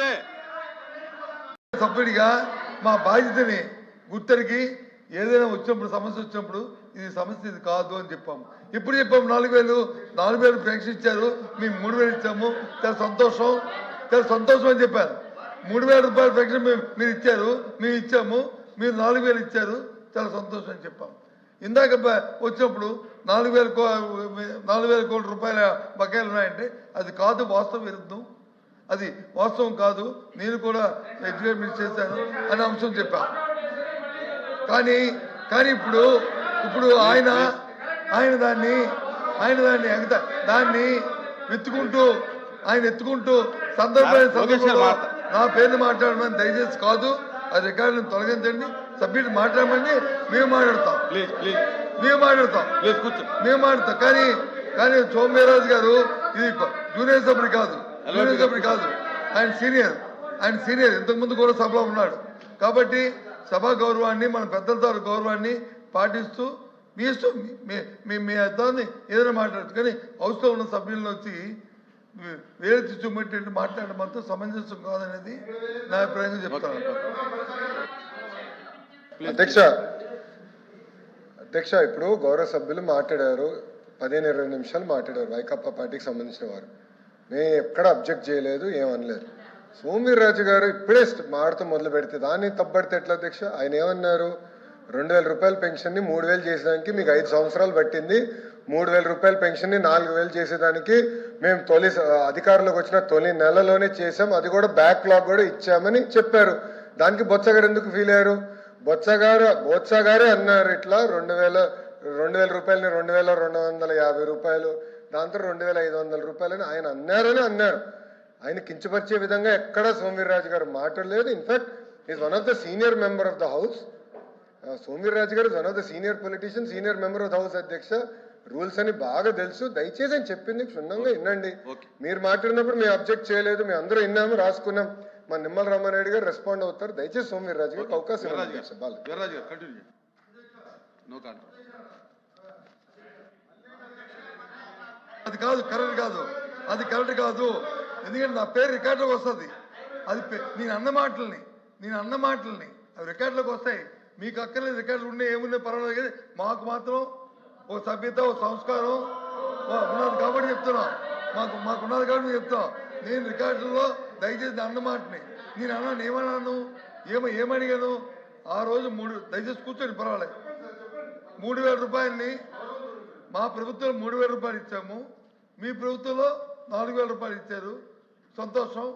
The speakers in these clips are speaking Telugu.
చేయండి సభ్యుడిగా మా బాధ్యతని గుర్తరికి ఏదైనా వచ్చినప్పుడు సమస్య వచ్చినప్పుడు ఇది సమస్య ఇది కాదు అని చెప్పాము. ఇప్పుడు చెప్పాము నాలుగు వేలు నాలుగు వేలు పెన్షన్ ఇచ్చారు మేము మూడు వేలు ఇచ్చాము చాలా సంతోషం చాలా సంతోషం అని చెప్పారు. మూడు వేల రూపాయల పెన్షన్ మేము మీరు ఇచ్చారు మేము ఇచ్చాము మీరు నాలుగు వేలు ఇచ్చారు చాలా సంతోషం అని చెప్పాము. ఇందాక వచ్చినప్పుడు నాలుగు వేల కో నాలుగు వేల కోట్ల రూపాయల బకాయిలు ఉన్నాయంటే అది కాదు వాస్తవ విరుద్ధం. అది వాస్తవం కాదు. నేను కూడా ఎడ్యుకేట్ చేశాను అనే అంశం చెప్పాను కానీ కానీ ఇప్పుడు ఇప్పుడు ఆయన ఆయన దాన్ని ఆయన దాన్ని దాన్ని ఎత్తుకుంటూ ఆయన ఎత్తుకుంటూ సందర్భమైన సందర్భంలో నా పేరుని మాట్లాడమని దయచేసి కాదు. ఆ రికార్డులను తొలగించండి. సభ్యులు మాట్లాడమని మేము మాట్లాడతాం. మేము మాట్లాడతాం. మేము మాట్లాడతాం. కానీ కానీ సోమవీరాజు గారు ఇది జూనియర్ సభ్యుడు కాదు. కాదు. ఆయన సీనియర్ ఆయన సీనియర్ ఇంతకుముందు కూడా సభలో ఉన్నాడు. కాబట్టి సభా గౌరవాన్ని మన పెద్దల ద్వారా గౌరవాన్ని పాటిస్తూ మీ ఇష్టం మీ- మీ అర్థాన్ని ఏదైనా మాట్లాడచ్చు. కానీ హౌస్లో ఉన్న సభ్యులను వచ్చి వేరే చూపెట్టి మాట్లాడడం మాత్రం సమంజసం కాదనేది నా అభిప్రాయంగా చెప్తాను. అధ్యక్ష అధ్యక్ష ఇప్పుడు గౌరవ సభ్యులు మాట్లాడారు. పదిహేను ఇరవై నిమిషాలు మాట్లాడారు. వైకప్పా పార్టీకి సంబంధించిన వారు. మేము ఎక్కడ అబ్జెక్ట్ చేయలేదు ఏమనలేదు. సోమిరాజు గారు ఇప్పుడే మాడుతూ మొదలు పెడితే దాన్ని తప్పబడితే ఎట్లా అధ్యక్ష? ఆయన ఏమన్నారు? రెండు వేల రూపాయల పెన్షన్ని మూడు వేలు చేసేదానికి మీకు ఐదు సంవత్సరాలు పట్టింది. మూడు వేల రూపాయల పెన్షన్ని నాలుగు వేలు చేసేదానికి మేము తొలి అధికారంలోకి వచ్చిన తొలి నెలలోనే చేసాం అది కూడా బ్యాక్లాగ్ కూడా ఇచ్చామని చెప్పారు. దానికి బొత్సగారు ఎందుకు ఫీల్ అయ్యారు? బొత్సగారు బొత్సగారే బొత్స గారే అన్నారు ఇట్లా రెండు వేల రెండు వేల రూపాయలని రెండు వేల రెండు వందల యాభై రూపాయలు దాంతో రెండు వేల ఐదు వందల రూపాయలని ఆయన అన్నారని అన్నారు. ఆయన కించపరిచే విధంగా ఎక్కడ సోమవీర్రాజు గారు మాట్లాడలేదు. In fact is one of the senior member of the house Somu Veerraju garu one of the senior politician senior member of the house అధ్యక్ష. రూల్స్ అని బాగా తెలుసు. దయచేసి ఆయన చెప్పింది క్షుణ్ణంగా వినండి. మీరు మాట్లాడినప్పుడు మేము అబ్జెక్ట్ చేయలేదు మేము అందరూ విన్నాము రాసుకున్నాం. మా నిమ్మల రామారెడ్డి గారు రెస్పాండ్ అవుతారు. దయచేసి సోమవీర్రాజు గారికి అవకాశం ఇవ్వండి వీర్రాజు అధ్యక్ష. గారు బాలు. వీర్రాజు గారు కంటిన్యూ నో కాంట్రా అది కాదు కరెక్ట్ కాదు. అది కరెక్ట్ కాదు. ఎందుకంటే నా పేరు రికార్డులోకి వస్తుంది. అది పే- నేను అన్న మాటల్ని నేను అన్న మాటల్ని అవి రికార్డులోకి వస్తాయి. మీకు అక్కర్లేదు రికార్డులు ఉండే ఏమున్నాయి పర్వాలేదు కానీ మాకు మాత్రం ఓ సభ్యత ఓ సంస్కారం ఓ ఉన్నది కాబట్టి చెప్తున్నాం. మాకు మాకు ఉన్నది కాబట్టి చెప్తాం నేను రికార్డుల్లో దయచేసి అన్న మాటని. నేను అన్నాను ఏమన్నాను ఏమ ఏమడిగాను? ఆ రోజు మూడు దయచేసి కూర్చొని పర్వాలేదు. మూడు వేల రూపాయలని మా ప్రభుత్వం మూడు వేల రూపాయలు ఇచ్చాము. మీ ప్రభుత్వంలో నాలుగు వేల రూపాయలు ఇచ్చారు. సంతోషం.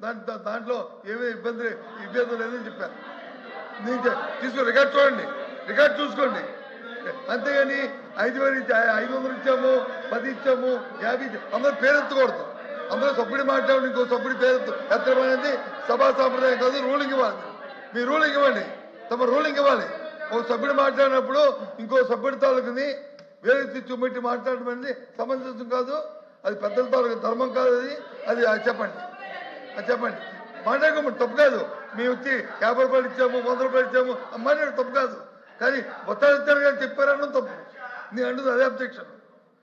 దాని దాంట్లో ఏమీ ఇబ్బంది ఇబ్బంది లేదని చెప్పారు. నేను తీసుకో రికార్డ్ చూడండి. రికార్డ్ చూసుకోండి. అంతేగాని ఐదు వేలు ఐదు వందలు ఇచ్చాము పది ఇచ్చాము యాభై ఇచ్చాము. అందరూ పేరెత్తకూడదు అందరూ సభ్యుడి మాట్లాడి ఇంకో సభ్యుడి పేరెత్తు ఎత్తడం సభా సాంప్రదాయం కాదు రూలింగ్ ఇవ్వాలి. మీ రూలింగ్ ఇవ్వండి. తమ రూలింగ్ ఇవ్వాలి. ఒక సభ్యుడు మాట్లాడినప్పుడు ఇంకో సభ్యుడి తాలూకుని వేరే చూపెట్టి మాట్లాడటం అనేది సమంజసం కాదు. అది పెద్దల తాలూకు ధర్మం కాదు అది. అది చెప్పండి. అది చెప్పండి. మాట్లాడుకోమని తప్పు కాదు. మేము వచ్చి యాభై రూపాయలు ఇచ్చాము వంద రూపాయలు ఇచ్చాము. మాట్లాడు తప్పు కాదు. కానీ మొత్తాలు ఇచ్చారు కానీ చెప్పారన్న తప్పు. నేను అంటుంది అదే అబ్జెక్షన్.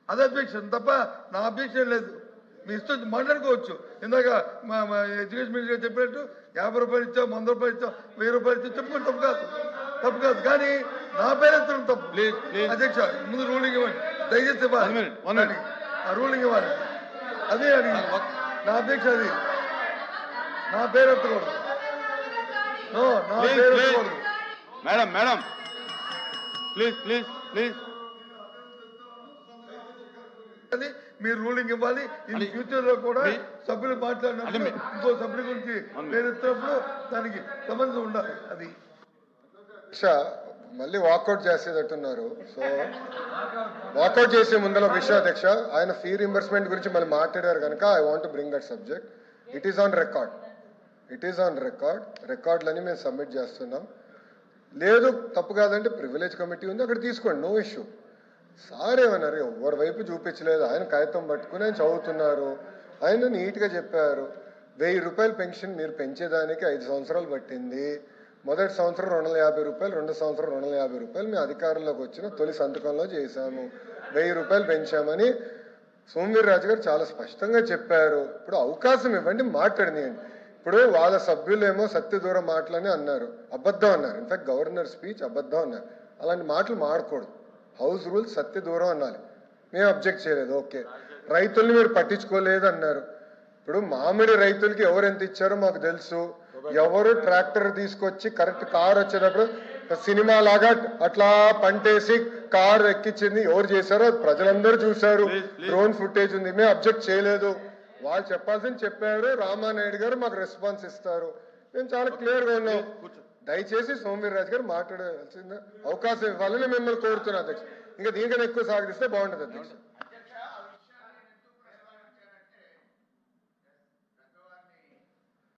అదే అబ్జెక్షన్ తప్ప నా అబ్జెక్షన్ లేదు. మీ ఇష్టం మాట్లాడుకోవచ్చు. ఇందాక మా ఎడ్యుకేషన్ మినిస్టర్ చెప్పినట్టు యాభై రూపాయలు ఇచ్చాం వంద రూపాయలు ఇచ్చాం వెయ్యి రూపాయలు ఇచ్చాం చెప్పుకోండి తప్పు కాదు. తప్పు కాదు. కానీ నా పేరెత్తడం తప్పు. అధ్యక్ష ముందు రూలింగ్ ఇవ్వండి. దయచేసి ఇవ్వాలి. ఆ రూలింగ్ ఇవ్వాలి. అదే అడిగి ఒక- నా అధ్యక్ష అది. నా పేరు ఎత్తకూడదు. No madam madam please please please మీరు రూలింగ్ ఇవ్వాలి. ఇన్ ఫ్యూచర్లో కూడా సభ్యులు మాట్లాడినప్పుడు ఇంకో సభ్యుడి గురించి అవును. పేరు ఎత్తినప్పుడు దానికి సంబంధం ఉండాలి. అది. అధ్యక్ష మళ్ళీ వాకౌట్ చేసేటట్టున్నారు. సో వాకౌట్ చేసే ముందర విషయం అధ్యక్ష ఆయన ఫీ రింబర్స్మెంట్ గురించి మళ్ళీ మాట్లాడారు కనుక I want bring that subject it is on record it is on record రికార్డులని మేము సబ్మిట్ చేస్తున్నాం. లేదు తప్పు కాదంటే ప్రివిలేజ్ కమిటీ ఉంది అక్కడ తీసుకోండి నో ఇష్యూ సార్ ఏమన్నారు ఎవరి వైపు చూపించలేదు ఆయన కాగితం పట్టుకుని ఆయన చదువుతున్నారు ఆయన నీట్గా చెప్పారు. వెయ్యి రూపాయల పెన్షన్ మీరు పెంచేదానికి ఐదు సంవత్సరాలు పట్టింది. మొదటి సంవత్సరం రెండు వందల యాభై రూపాయలు రెండు సంవత్సరం రెండు వందల యాభై రూపాయలు మేము అధికారంలోకి వచ్చిన తొలి సంతకంలో చేశాము. వెయ్యి రూపాయలు పెంచామని సోమవీర్ రాజు గారు చాలా స్పష్టంగా చెప్పారు. ఇప్పుడు అవకాశం ఇవ్వండి మాట్లాడినాయండి. ఇప్పుడు వాళ్ళ సభ్యులేమో సత్య దూరం మాటలని అన్నారు. అబద్ధం అన్నారు. ఇన్ఫాక్ట్ గవర్నర్ స్పీచ్ అబద్ధం అన్నారు. అలాంటి మాటలు మాడకూడదు హౌస్ రూల్స్ సత్య దూరం అనాలి. మేము అబ్జెక్ట్ చేయలేదు. ఓకే రైతుల్ని మీరు పట్టించుకోలేదు అన్నారు. ఇప్పుడు మామిడి రైతులకి ఎవరు ఎంత ఇచ్చారో మాకు తెలుసు. ఎవరు ట్రాక్టర్ తీసుకొచ్చి కరెక్ట్ కార్ వచ్చేటప్పుడు సినిమా లాగా అట్లా పంటేసి కార్ ఎక్కించింది. ఎవరు చేశారో ప్రజలందరూ చూశారు. డ్రోన్ ఫుటేజ్ ఉంది. మేము అబ్జెక్ట్ చేయలేదు. వాళ్ళు చెప్పాల్సింది చెప్పారు. రామానాయుడు గారు మాకు రెస్పాన్స్ ఇస్తారు. మేము చాలా క్లియర్గా ఉన్నాం దయచేసి సోమవీర్రాజు గారు మాట్లాడాల్సిందే అవకాశం ఇవ్వాలని మిమ్మల్ని కోరుతున్నా అధ్యక్ష. ఇంకా దీనికన్నా ఎక్కువ సాగరిస్తే బాగుంటుంది అధ్యక్ష.